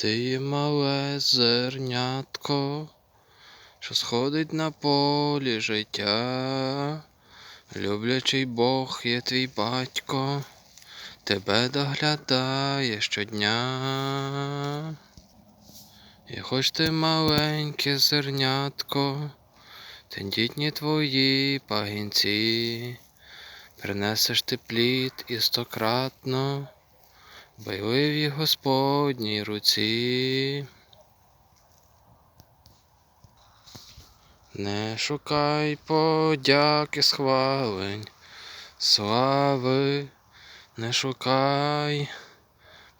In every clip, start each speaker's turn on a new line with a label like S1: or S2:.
S1: Ти мале зернятко, що сходить на полі життя. Люблячий Бог є твій батько, тебе доглядає щодня. І хоч ти маленьке зернятко, тендітні твої пагінці, принесеш ти плід і стократно, байливій Господній руці. Не шукай подяки схвалень, слави, не шукай,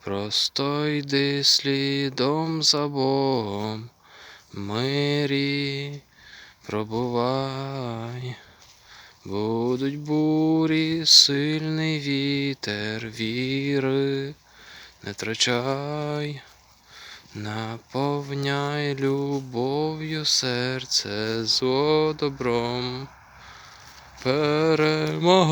S1: просто йди слідом за Богом, мирі пробувай. Будуть бурі, сильний вітер віри, не втрачай, наповняй любов'ю серце зло добром, перемагай.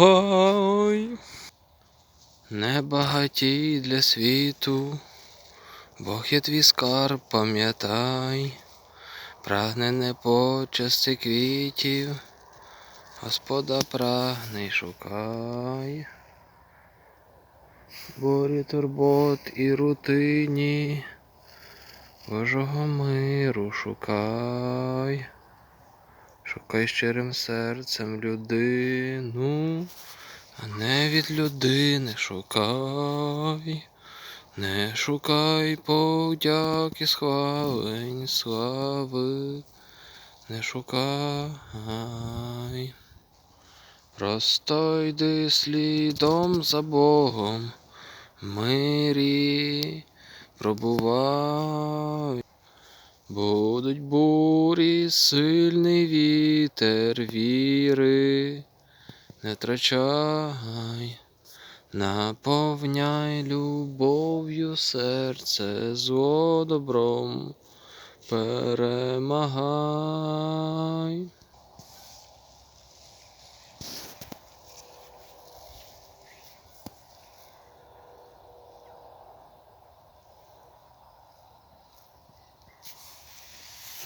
S1: Не багатій для світу, Бог є твій скарб, пам'ятай, прагне не почасти квітів, Господа прагне й шукай. Борі турбот і рутині, Божого миру шукай, шукай щирим серцем людину, а не від людини шукай, не шукай подяки схвалень, слави, не шукай. Просто йди слідом за Богом, мирі пробувай. Будуть бурі, сильний вітер віри, не втрачай, наповняй любов'ю серце зло добром, перемагай.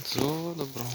S1: Зло добром.